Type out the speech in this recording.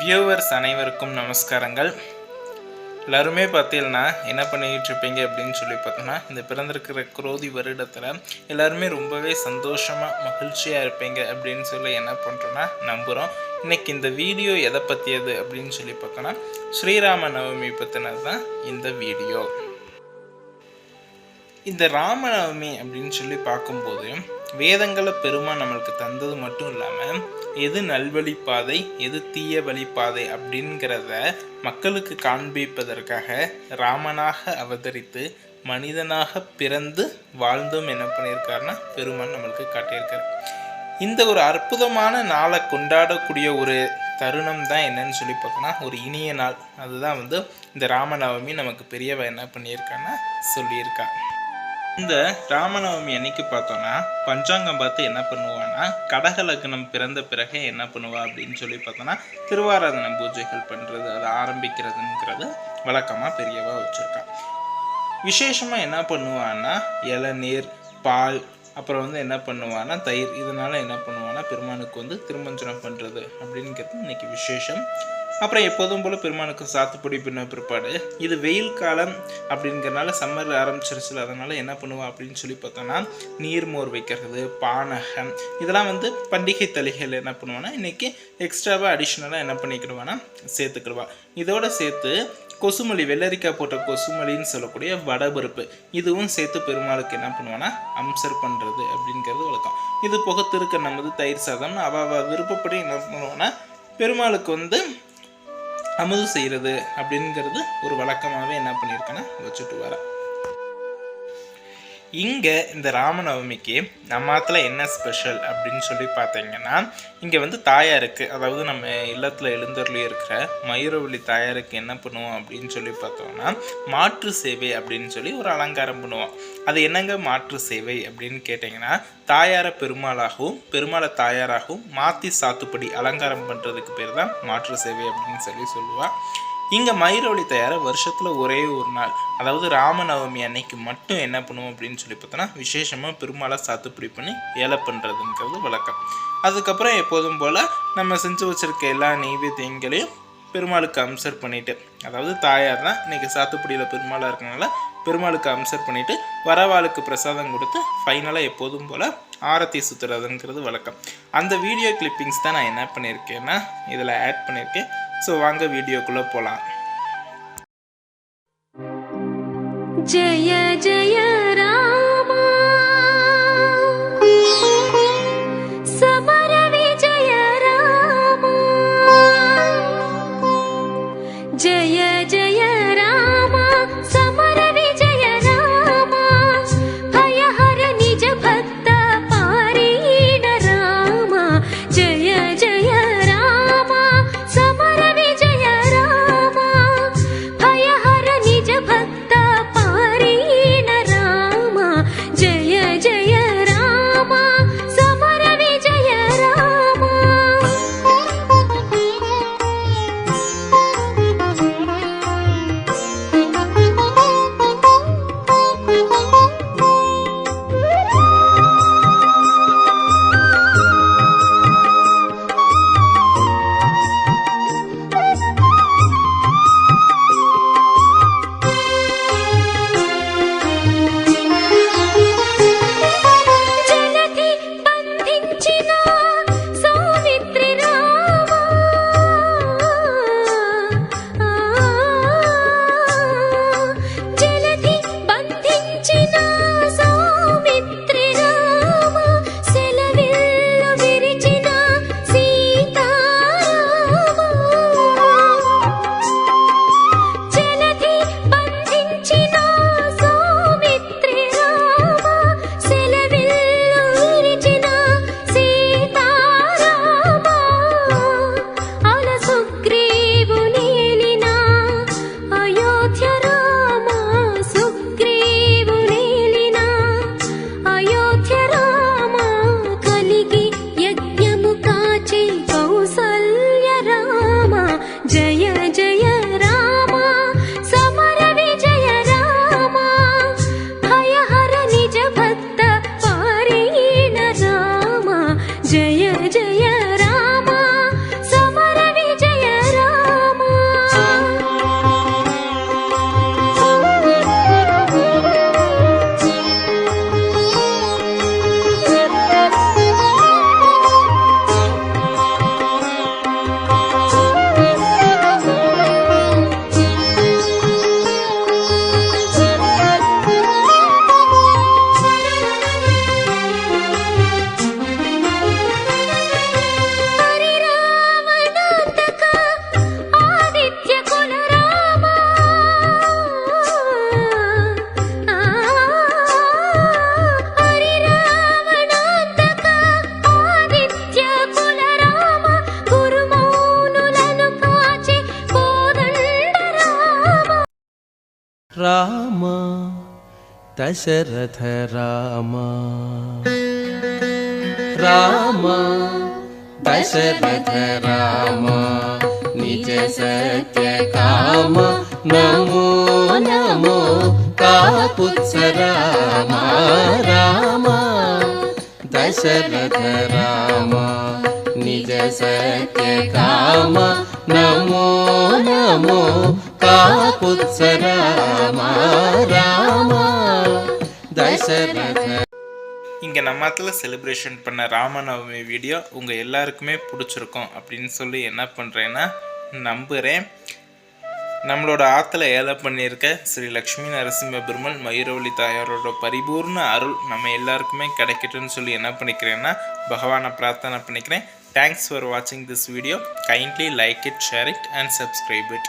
Viewers அனைவருக்கும் நமஸ்காரங்கள். எல்லாருமே பார்த்தீங்கன்னா என்ன பண்ணிக்கிட்டு இருப்பீங்க அப்படின்னு சொல்லி பார்த்தோன்னா இந்த பிறந்திருக்கிற குரோதி வருடத்தில் எல்லாருமே ரொம்பவே சந்தோஷமாக மகிழ்ச்சியாக இருப்பீங்க அப்படின்னு சொல்லி என்ன பண்ணுறோன்னா நம்புகிறோம் இன்னைக்கு இந்த வீடியோ எதை பற்றியது அப்படின்னு சொல்லி பார்த்தோன்னா ஸ்ரீராம நவமி பற்றினது தான் இந்த வீடியோ. இந்த ராமநவமி அப்படின்னு சொல்லி பார்க்கும்போது வேதங்களை பெருமான் நம்மளுக்கு தந்தது மட்டும் இல்லாமல் எது நல்வழி பாதை எது தீய வழிப்பாதை அப்படிங்கிறத மக்களுக்கு காண்பிப்பதற்காக ராமனாக அவதரித்து மனிதனாக பிறந்து வாழ்ந்தும் என்ன பண்ணியிருக்காருன்னா பெருமான் நம்மளுக்கு காட்டியிருக்கார். இந்த ஒரு அற்புதமான நாளை கொண்டாடக்கூடிய ஒரு தருணம் தான் என்னன்னு சொல்லி பார்த்தோன்னா ஒரு இனிய நாள். அதுதான் வந்து இந்த ராமநவமி நமக்கு பெரியவ என்ன பண்ணியிருக்கான்னா சொல்லியிருக்கா. இந்த ராமநவமி அன்னைக்கு பார்த்தோன்னா பஞ்சாங்கம் பார்த்து என்ன பண்ணுவான்னா கடக லக்னம் பிறந்த பிறகு என்ன பண்ணுவா அப்படின்னு சொல்லி பார்த்தோன்னா திருவாராதன பூஜைகள் பண்ணுறது அதை ஆரம்பிக்கிறதுங்கிறது வழக்கமாக பெரியவா வச்சுருக்கான் விசேஷமாக என்ன பண்ணுவான்னா இளநீர் பால் அப்புறம் வந்து என்ன பண்ணுவான்னா தயிர் இதனால் என்ன பண்ணுவான்னா பெருமானுக்கு வந்து திருமஞ்சனம் பண்ணுறது அப்படிங்கிறது இன்னைக்கு விசேஷம். அப்புறம் எப்போதும் போல் பெருமானுக்கு சாத்துப்பொடி பின்ன பிற்பாடு. இது வெயில் காலம் அப்படிங்கிறனால சம்மர் ஆரம்பிச்சிருச்சுல அதனால் என்ன பண்ணுவோம் அப்படின்னு சொல்லி பார்த்தோன்னா நீர்மோர் வைக்கிறது பானகம் இதெல்லாம் வந்து பண்டிகை தளிகள் என்ன பண்ணுவான்னா இன்றைக்கி எக்ஸ்ட்ராவாக அடிஷ்னலாக என்ன பண்ணிக்கிடுவான்னா சேர்த்துக்கிடுவா. இதோட சேர்த்து கொசுமலி வெள்ளரிக்காய் போட்ட கொசுமலின்னு சொல்லக்கூடிய வடபருப்பு இதுவும் சேர்த்து பெருமாளுக்கு என்ன பண்ணுவான்னா அம்சர் பண்ணுறது அப்படிங்கிறது வழக்கம். இது புகத்திருக்க நமது தயிர் சாதம் அவ அவ விருப்பப்படி என்ன பண்ணுவான்னா பெருமாளுக்கு வந்து அமுது செய்கிறது அப்படிங்கிறது ஒரு வழக்கமாகவே என்ன பண்ணியிருக்கேன்னா வச்சுட்டு வரேன் இங்கே இந்த ராமநவமிக்கு நம்ம ஆற்றுல என்ன ஸ்பெஷல் அப்படின்னு சொல்லி பார்த்தீங்கன்னா இங்கே வந்து தாயாருக்கு அதாவது நம்ம இல்லத்தில் எழுந்தருளி இருக்கிற மயூரவள்ளி தாயாருக்கு என்ன பண்ணுவோம் அப்படின்னு சொல்லி பார்த்தோம்னா மாற்று சேவை அப்படின்னு சொல்லி ஒரு அலங்காரம் பண்ணுவோம். அது என்னங்க மாற்று சேவை அப்படின்னு கேட்டிங்கன்னா தாயாரை பெருமாளாகவும் பெருமாளை தாயாராகவும் மாற்றி சாத்துப்படி அலங்காரம் பண்ணுறதுக்கு பேர் தான் மாற்று சேவை அப்படின்னு சொல்லி சொல்லுவாள் இங்கே மயிரொளி தயார வருஷத்தில் ஒரே ஒரு நாள். அதாவது ராமநவமி அன்னைக்கு மட்டும் என்ன பண்ணுவோம் அப்படின்னு சொல்லி பார்த்தோன்னா விசேஷமாக பெருமாளை சாத்துப்படி பண்ணி ஏலை பண்ணுறதுங்கிறது வழக்கம். அதுக்கப்புறம் எப்போதும் போல் நம்ம செஞ்சு வச்சுருக்க எல்லா நெய்வேத்தியங்களையும் பெருமாளுக்கு அம்சர் பண்ணிவிட்டு அதாவது தாயார் தான் இன்றைக்கி சாத்துப்படியில் பெருமாளாக இருக்கனால பெருமாளுக்கு அம்சர் பண்ணிவிட்டு வரவாளுக்கு பிரசாதம் கொடுத்து ஃபைனலாக எப்போதும் போல் ஆரத்தி சுற்றுறதுங்கிறது வழக்கம். அந்த வீடியோ கிளிப்பிங்ஸ் தான் நான் என்ன பண்ணியிருக்கேன்னா இதில் ஆட் பண்ணியிருக்கேன் ஸோ வாங்க வீடியோக்குள்ளே போகலாம் ஜெய ஜெய రామ దశరథ రామ. రామ దశరథ రామ నిజ సత్య కామ నమో నమో కాపుత్సరామ రామ దశరథ రామ నిజ సత్య కామ నమో నమో புத்ச இங்கே நம்ம இடத்துல செலிப்ரேஷன் பண்ண ராமநவமி வீடியோ உங்கள் எல்லாருக்குமே பிடிச்சிருக்கும். அப்படின்னு சொல்லி என்ன பண்ணுறேன்னா நம்புகிறேன் நம்மளோட ஆற்றுல ஏல பண்ணியிருக்க ஸ்ரீ லக்ஷ்மி நரசிம்ம பெருமாள் மயூரவழி தாயாரோட பரிபூர்ண அருள் நம்ம எல்லாருக்குமே கிடைக்கட்டும்னு சொல்லி என்ன பண்ணிக்கிறேன்னா பகவானை பிரார்த்தனை பண்ணிக்கிறேன். தேங்க்ஸ் ஃபார் வாட்சிங் this video kindly like it share it and subscribe it